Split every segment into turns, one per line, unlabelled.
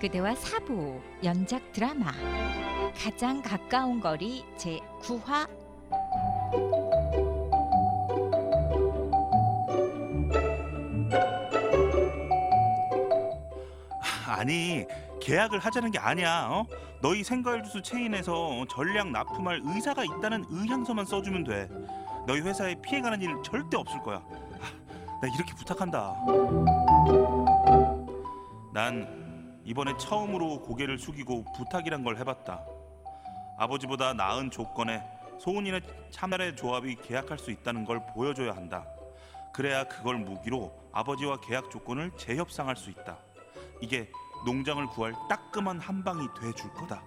그대와 사부 연작 드라마 가장 가까운 거리 제 9화
아니 계약을 하자는 게 아니야. 어? 너희 생과일주스 체인에서 전량 납품할 의사가 있다는 의향서만 써주면 돼. 너희 회사에 피해가는 일 절대 없을 거야. 아, 나 이렇게 부탁한다. 난 이번에 처음으로 고개를 숙이고 부탁이란 걸 해봤다. 아버지보다 나은 조건에 소은이네 참나의 조합이 계약할 수 있다는 걸 보여줘야 한다. 그래야 그걸 무기로 아버지와 계약 조건을 재협상할 수 있다. 이게 농장을 구할 따끔한 한 방이 돼 줄 거다.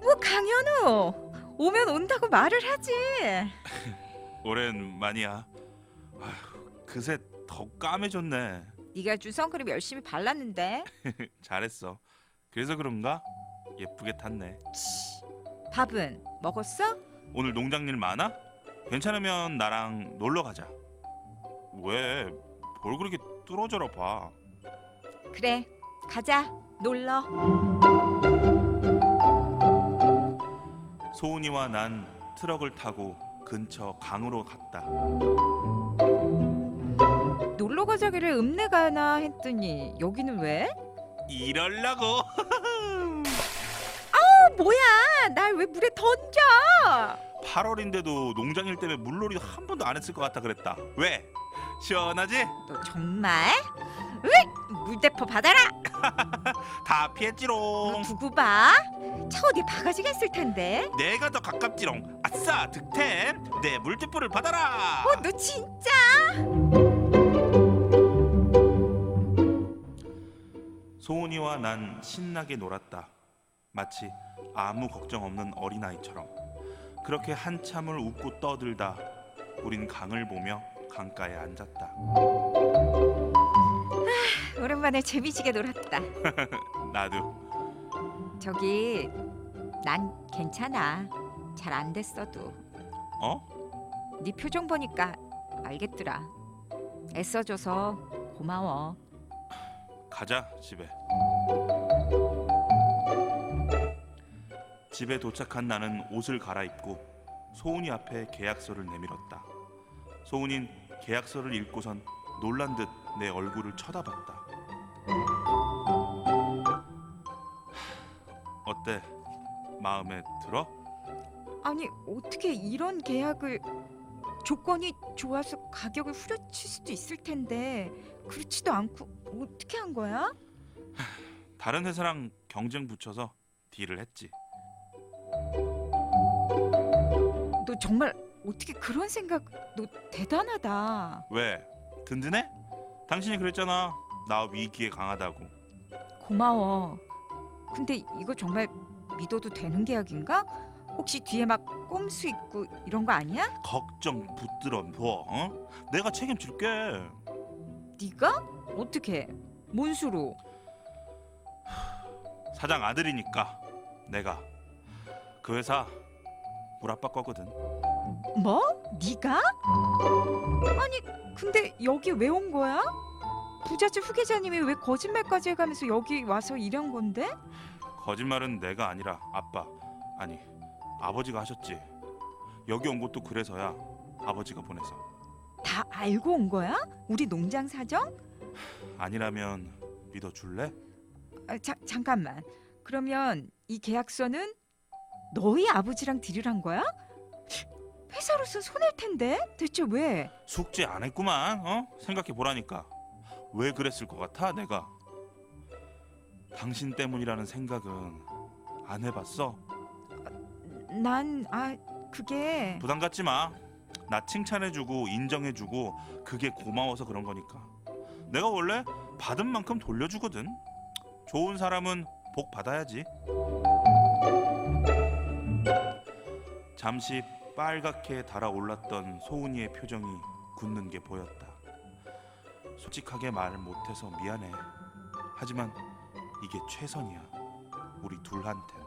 뭐 강현우 오면 온다고 말을 하지
오랜 만이야. 아휴, 그새 더 까매졌네.
네가 준 선크림 열심히 발랐는데
잘했어. 그래서 그런가? 예쁘게 탔네.
밥은 먹었어?
오늘 농장 일 많아? 괜찮으면 나랑 놀러 가자. 왜? 뭘 그렇게 뚫어져라 봐.
그래 가자 놀러
소은이와 난 트럭을 타고 근처 강으로 갔다.
놀러 가자기를 읍내 가나 했더니 여기는 왜?
이럴라고.
어, 뭐야 날 왜 물에 던져
8월인데도 농장일 때문에 물놀이 한 번도 안 했을 것 같아 그랬다. 왜? 시원하지?
너 정말? 으이 물대포 받아라
다
너
피했지롱.
두고 봐. 차 어디 바가지가 있을 텐데.
내가 더 가깝지롱. 아싸 득템. 내 물대포를 받아라.
어, 너 진짜?
소은이와 난 신나게 놀았다. 마치 아무 걱정 없는 어린아이처럼. 그렇게 한참을 웃고 떠들다 우린 강을 보며 강가에 앉았다.
오랜만에 재미지게 놀았다.
나도
저기 난 괜찮아. 잘 안 됐어도.
어?
네 표정 보니까 알겠더라. 애써줘서 고마워.
가자 집에. 집에 도착한 나는 옷을 갈아입고 소은이 앞에 계약서를 내밀었다. 소은인 계약서를 읽고선 놀란 듯 내 얼굴을 쳐다봤다. 어때? 마음에 들어?
아니 어떻게 이런 계약을 조건이 좋아서 가격을 후려칠 수도 있을 텐데 그렇지도 않고 어떻게 한 거야?
다른 회사랑 경쟁 붙여서 딜을 했지.
너 정말 어떻게 그런 생각? 너 대단하다.
왜? 든든해? 당신이 그랬잖아. 나 위기에 강하다고.
고마워. 근데 이거 정말 믿어도 되는 계약인가? 혹시 뒤에 막 꼼수 있고 이런 거 아니야?
걱정 붙들어 둬. 어? 내가 책임질게.
네가? 어떻게? 뭔 수로?
사장 아들이니까 내가 그 회사 우리 아빠 거거든.
뭐? 네가? 아니 근데 여기 왜 온 거야? 부잣집 후계자님이 왜 거짓말까지 해가면서 여기 와서 일한 건데?
거짓말은 내가 아니라 아빠 아니 아버지가 하셨지. 여기 온 것도 그래서야 아버지가 보내서.
다 알고 온 거야? 우리 농장 사정?
아니라면 믿어줄래?
아, 자, 잠깐만. 그러면 이 계약서는 너희 아버지랑 딜을 거야? 회사로서 손해일 텐데 대체 왜?
숙제 안 했구만. 어? 생각해 보라니까. 왜 그랬을 것 같아? 내가. 당신 때문이라는 생각은 안 해봤어?
난 아 그게
부담 갖지 마. 나 칭찬해주고 인정해주고 그게 고마워서 그런 거니까. 내가 원래 받은 만큼 돌려주거든. 좋은 사람은 복 받아야지. 잠시 빨갛게 달아올랐던 소은이의 표정이 굳는 게 보였다. 솔직하게 말 못해서 미안해. 하지만 이게 최선이야. 우리 둘한텐.